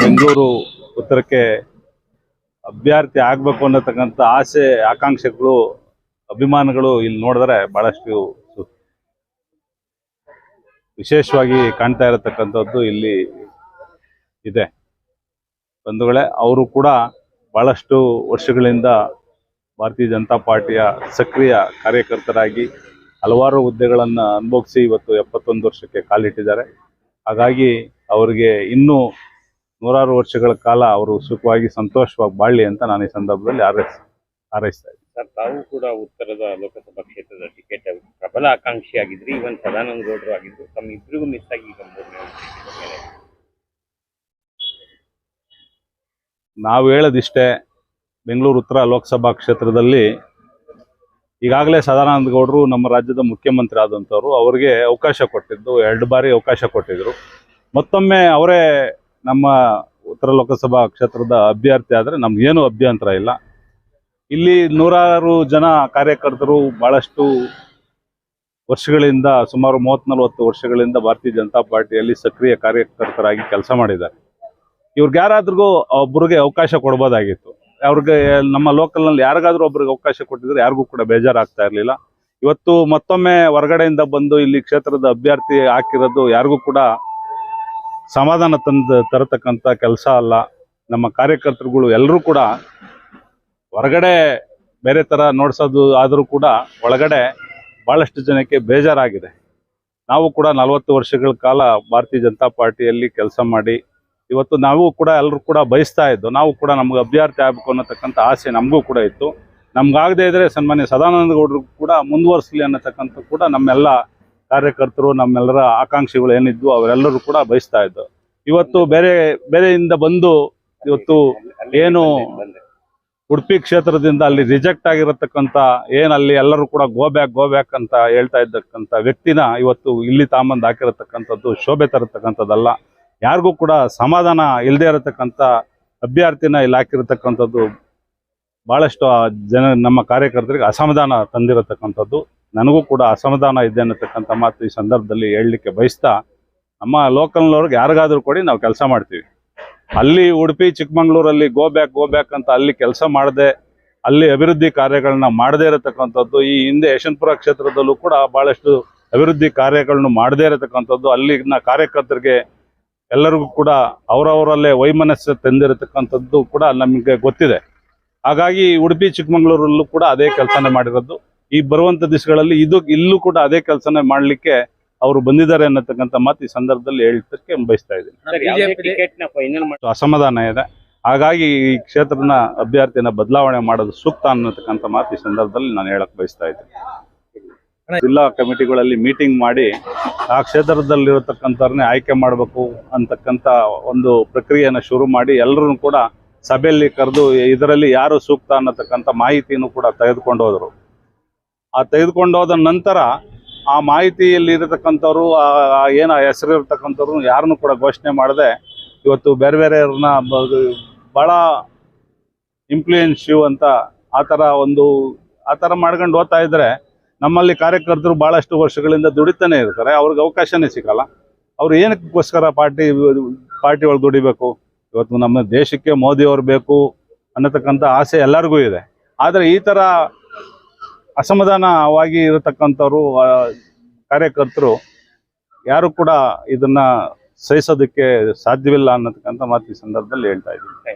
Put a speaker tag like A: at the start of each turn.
A: ಬೆಂಗಳೂರು ಉತ್ತರಕ್ಕೆ ಅಭ್ಯರ್ಥಿ ಆಗಬೇಕು ಅನ್ನತಕ್ಕಂಥ ಆಸೆ, ಆಕಾಂಕ್ಷೆಗಳು, ಅಭಿಮಾನಗಳು ಇಲ್ಲಿ ನೋಡಿದ್ರೆ ಬಹಳಷ್ಟು ವಿಶೇಷವಾಗಿ ಕಾಣ್ತಾ ಇರತಕ್ಕಂಥದ್ದು ಇಲ್ಲಿ ಇದೆ. ಬಂಧುಗಳೇ, ಅವರು ಕೂಡ ಬಹಳಷ್ಟು ವರ್ಷಗಳಿಂದ ಭಾರತೀಯ ಜನತಾ ಪಾರ್ಟಿಯ ಸಕ್ರಿಯ ಕಾರ್ಯಕರ್ತರಾಗಿ ಹಲವಾರು ಹುದ್ದೆಗಳನ್ನು ಅನುಭವಿಸಿ ಇವತ್ತು ಎಪ್ಪತ್ತೊಂದು ವರ್ಷಕ್ಕೆ ಕಾಲಿಟ್ಟಿದ್ದಾರೆ. ಹಾಗಾಗಿ ಅವರಿಗೆ ಇನ್ನೂ ನೂರಾರು ವರ್ಷಗಳ ಕಾಲ ಅವರು ಸುಖವಾಗಿ ಸಂತೋಷವಾಗಿ ಬಾಳ್ಲಿ ಅಂತ ನಾನು ಈ ಸಂದರ್ಭದಲ್ಲಿ ಹಾರೈಸ್ ಹಾರೈಸ್ತಾ ಇದ್ದೀನಿ
B: ಸರ್ ತಾವು ಕೂಡ ಉತ್ತರದ ಲೋಕಸಭಾ ಕ್ಷೇತ್ರದ ಟಿಕೆಟ್ ಪ್ರಬಲ ಆಕಾಂಕ್ಷಿ ಆಗಿದ್ರಿ ಇವನ್ ಸದಾನಂದ ಗೌಡರು ಆಗಿದ್ರು ತಮ್ಮ ಇಬ್ಬರಿಗೂ ಮಿಸ್ ಆಗಿ.
A: ನಾವು ಹೇಳೋದಿಷ್ಟೇ ಬೆಂಗಳೂರು ಉತ್ತರ ಲೋಕಸಭಾ ಕ್ಷೇತ್ರದಲ್ಲಿ ಈಗಾಗಲೇ ಸದಾನಂದ ಗೌಡರು ನಮ್ಮ ರಾಜ್ಯದ ಮುಖ್ಯಮಂತ್ರಿ ಆದಂಥವ್ರು ಅವರಿಗೆ ಅವಕಾಶ ಕೊಟ್ಟಿದ್ದು ಎರಡು ಬಾರಿ ಅವಕಾಶ ಕೊಟ್ಟಿದ್ರು ಮತ್ತೊಮ್ಮೆ ಅವರೇ ನಮ್ಮ ಉತ್ತರ ಲೋಕಸಭಾ ಕ್ಷೇತ್ರದ ಅಭ್ಯರ್ಥಿ ಆದರೆ ನಮ್ಗೇನು ಅಭ್ಯಂತರ ಇಲ್ಲ. ಇಲ್ಲಿ ನೂರಾರು ಜನ ಕಾರ್ಯಕರ್ತರು ಬಹಳಷ್ಟು ವರ್ಷಗಳಿಂದ ಸುಮಾರು ಮೂವತ್ತ್ ನಲವತ್ತು ವರ್ಷಗಳಿಂದ ಭಾರತೀಯ ಜನತಾ ಪಾರ್ಟಿಯಲ್ಲಿ ಸಕ್ರಿಯ ಕಾರ್ಯಕರ್ತರಾಗಿ ಕೆಲಸ ಮಾಡಿದ್ದಾರೆ. ಇವ್ರಿಗೆ ಯಾರಾದ್ರಿಗೂ ಒಬ್ರಿಗೆ ಅವಕಾಶ ಕೊಡ್ಬೋದಾಗಿತ್ತು. ಅವ್ರಿಗೆ ನಮ್ಮ ಲೋಕಲ್ನಲ್ಲಿ ಯಾರಿಗಾದ್ರೂ ಒಬ್ರಿಗೆ ಅವಕಾಶ ಕೊಟ್ಟಿದ್ರೆ ಯಾರಿಗೂ ಕೂಡ ಬೇಜಾರಾಗ್ತಾ ಇರಲಿಲ್ಲ. ಇವತ್ತು ಮತ್ತೊಮ್ಮೆ ಹೊರಗಡೆಯಿಂದ ಬಂದು ಇಲ್ಲಿ ಕ್ಷೇತ್ರದ ಅಭ್ಯರ್ಥಿ ಹಾಕಿರೋದು ಯಾರಿಗೂ ಕೂಡ ಸಮಾಧಾನ ತಂದು ತರತಕ್ಕಂಥ ಕೆಲಸ ಅಲ್ಲ. ನಮ್ಮ ಕಾರ್ಯಕರ್ತರುಗಳು ಎಲ್ಲರೂ ಕೂಡ ಹೊರಗಡೆ ಬೇರೆ ಥರ ನೋಡ್ಸೋದು ಆದರೂ ಕೂಡ ಒಳಗಡೆ ಭಾಳಷ್ಟು ಜನಕ್ಕೆ ಬೇಜಾರಾಗಿದೆ. ನಾವು ಕೂಡ ನಲವತ್ತು ವರ್ಷಗಳ ಕಾಲ ಭಾರತೀಯ ಜನತಾ ಪಾರ್ಟಿಯಲ್ಲಿ ಕೆಲಸ ಮಾಡಿ, ಇವತ್ತು ನಾವು ಕೂಡ ಎಲ್ಲರೂ ಕೂಡ ಬಯಸ್ತಾ ಇದ್ದು, ನಾವು ಕೂಡ ನಮ್ಗೆ ಅಭ್ಯರ್ಥಿ ಆಗಬೇಕು ಅನ್ನತಕ್ಕಂಥ ಆಸೆ ನಮಗೂ ಕೂಡ ಇತ್ತು. ನಮ್ಗಾಗದೇ ಇದ್ರೆ ಸನ್ಮಾನ್ಯ ಸದಾನಂದ ಗೌಡರು ಕೂಡ ಮುಂದುವರಿಸಲಿ ಅನ್ನತಕ್ಕಂಥ ಕೂಡ ನಮ್ಮೆಲ್ಲ ಕಾರ್ಯಕರ್ತರು, ನಮ್ಮೆಲ್ಲರ ಆಕಾಂಕ್ಷಿಗಳು ಏನಿದ್ವು, ಅವರೆಲ್ಲರೂ ಕೂಡ ಬಯಸ್ತಾ ಇದ್ದು ಇವತ್ತು ಬೇರೆ, ಬೇರೆಯಿಂದ ಬಂದು ಇವತ್ತು ಏನು. ಉಡುಪಿ ಕ್ಷೇತ್ರದಿಂದ ಅಲ್ಲಿ ರಿಜೆಕ್ಟ್ ಆಗಿರತಕ್ಕಂಥ, ಏನ್ ಅಲ್ಲಿ ಎಲ್ಲರೂ ಕೂಡ ಗೋ ಬ್ಯಾಕ್ ಗೋ ಬ್ಯಾಕ್ ಅಂತ ಹೇಳ್ತಾ ಇದ್ದಕ್ಕಂಥ ವ್ಯಕ್ತಿನ ಇವತ್ತು ಇಲ್ಲಿ ತಾಂಬಂದು ಹಾಕಿರತಕ್ಕಂಥದ್ದು, ಶೋಭೆ ತರತಕ್ಕಂಥದ್ದಲ್ಲ ಯಾರಿಗೂ ಕೂಡ ಸಮಾಧಾನ ಇಲ್ಲದೆ ಇರತಕ್ಕಂಥ ಅಭ್ಯರ್ಥಿನ ಇಲ್ಲಿ ಹಾಕಿರತಕ್ಕಂಥದ್ದು ಬಹಳಷ್ಟು ಜನ, ನಮ್ಮ ಕಾರ್ಯಕರ್ತರಿಗೆ ಅಸಮಾಧಾನ ತಂದಿರತಕ್ಕಂಥದ್ದು ನನಗೂ ಕೂಡ ಅಸಮಾಧಾನ ಇದೆ ಅನ್ನತಕ್ಕಂಥ ಮಾತು ಈ ಸಂದರ್ಭದಲ್ಲಿ ಹೇಳಲಿಕ್ಕೆ ಬಯಸ್ತಾ ನಮ್ಮ ಲೋಕಲ್ನವ್ರಿಗೆ ಯಾರಿಗಾದರೂ ಕೊಡಿ ನಾವು ಕೆಲಸ ಮಾಡ್ತೀವಿ. ಅಲ್ಲಿ ಉಡುಪಿ, ಚಿಕ್ಕಮಂಗ್ಳೂರಲ್ಲಿ ಗೋ ಬ್ಯಾಕ್ ಗೋ ಬ್ಯಾಕ್ ಅಂತ ಅಲ್ಲಿ ಕೆಲಸ ಮಾಡದೆ, ಅಲ್ಲಿ ಅಭಿವೃದ್ಧಿ ಕಾರ್ಯಗಳನ್ನ ಮಾಡದೇ ಇರತಕ್ಕಂಥದ್ದು, ಈ ಹಿಂದೆ ಯಶವಂತಪುರ ಕ್ಷೇತ್ರದಲ್ಲೂ ಕೂಡ ಬಹಳಷ್ಟು ಅಭಿವೃದ್ಧಿ ಕಾರ್ಯಗಳನ್ನು ಮಾಡದೇ ಇರತಕ್ಕಂಥದ್ದು, ಅಲ್ಲಿನ ಕಾರ್ಯಕರ್ತರಿಗೆ ಎಲ್ಲರಿಗೂ ಕೂಡ ಅವರವರಲ್ಲೇ ವೈಮನಸ್ಸು ತಂದಿರತಕ್ಕಂಥದ್ದು ಕೂಡ ನಮಗೆ ಗೊತ್ತಿದೆ. ಹಾಗಾಗಿ ಉಡುಪಿ, ಚಿಕ್ಕಮಂಗ್ಳೂರಲ್ಲೂ ಕೂಡ ಅದೇ ಕೆಲಸನೇ ಮಾಡಿರೋದು. ಈ ಬರುವಂತ ದಿವಸಗಳಲ್ಲಿ ಇದು ಇಲ್ಲೂ ಕೂಡ ಅದೇ ಕೆಲಸನೇ ಮಾಡಲಿಕ್ಕೆ ಅವರು ಬಂದಿದ್ದಾರೆ ಅನ್ನತಕ್ಕಂತ ಮಾತು ಈ ಸಂದರ್ಭದಲ್ಲಿ ಹೇಳ್ತಕ್ಕೆ ಬಯಸ್ತಾ ಇದ್ದೀನಿ. ಅಸಮಾಧಾನ ಇದೆ. ಹಾಗಾಗಿ ಈ ಕ್ಷೇತ್ರನ ಅಭ್ಯರ್ಥಿನ ಬದಲಾವಣೆ ಮಾಡೋದು ಸೂಕ್ತ ಅನ್ನತಕ್ಕಂತ ಮಾತು ಈ ಸಂದರ್ಭದಲ್ಲಿ ನಾನು ಹೇಳಕ್ ಬಯಸ್ತಾ ಇದ್ದೀನಿ. ಜಿಲ್ಲಾ ಕಮಿಟಿಗಳಲ್ಲಿ ಮೀಟಿಂಗ್ ಮಾಡಿ ಆ ಕ್ಷೇತ್ರದಲ್ಲಿರತಕ್ಕಂಥವ್ರನ್ನೇ ಆಯ್ಕೆ ಮಾಡಬೇಕು ಅಂತಕ್ಕಂಥ ಒಂದು ಪ್ರಕ್ರಿಯೆಯನ್ನು ಶುರು ಮಾಡಿ ಎಲ್ಲರೂ ಕೂಡ ಸಭೆಯಲ್ಲಿ ಕರೆದು ಇದರಲ್ಲಿ ಯಾರು ಸೂಕ್ತ ಅನ್ನತಕ್ಕಂಥ ಮಾಹಿತಿಯನ್ನು ಕೂಡ ತೆಗೆದುಕೊಂಡು ಹೋದರು. ಆ ತೆಗೆದುಕೊಂಡೋದ ನಂತರ ಆ ಮಾಹಿತಿಯಲ್ಲಿ ಇರತಕ್ಕಂಥವ್ರು ಏನು ಹೆಸರು ಇರತಕ್ಕಂಥವ್ರು ಯಾರನ್ನು ಕೂಡ ಘೋಷಣೆ ಮಾಡದೆ ಇವತ್ತು ಬೇರೆ ಬೇರೆಯವ್ರನ್ನ ಭಾಳ ಇನ್ಫ್ಲೂಯೆನ್ಸಿವ್ ಅಂತ ಆ ಥರ ಒಂದು, ಆ ಥರ ಮಾಡ್ಕೊಂಡು ಓದ್ತಾ ಇದ್ದರೆ ನಮ್ಮಲ್ಲಿ ಕಾರ್ಯಕರ್ತರು ಭಾಳಷ್ಟು ವರ್ಷಗಳಿಂದ ದುಡಿತಾನೆ ಇರ್ತಾರೆ. ಅವ್ರಿಗೆ ಅವಕಾಶನೇ ಸಿಗಲ್ಲ. ಅವ್ರು ಏನಕ್ಕೋಸ್ಕರ ಪಾರ್ಟಿ ಪಾರ್ಟಿ ಒಳಗೆ ದುಡಿಬೇಕು? ಇವತ್ತು ನಮ್ಮ ದೇಶಕ್ಕೆ ಮೋದಿ ಅವ್ರು ಬೇಕು ಅನ್ನತಕ್ಕಂಥ ಆಸೆ ಎಲ್ಲರಿಗೂ ಇದೆ. ಆದರೆ ಈ ಥರ ಅಸಮಾಧಾನವಾಗಿ ಇರತಕ್ಕಂಥವ್ರು ಕಾರ್ಯಕರ್ತರು ಯಾರು ಕೂಡ ಇದನ್ನ ಸಹಿಸೋದಕ್ಕೆ ಸಾಧ್ಯವಿಲ್ಲ ಅನ್ನತಕ್ಕಂಥ ಮಾತು ಈ ಸಂದರ್ಭದಲ್ಲಿ ಹೇಳ್ತಾ ಇದ್ದೀನಿ.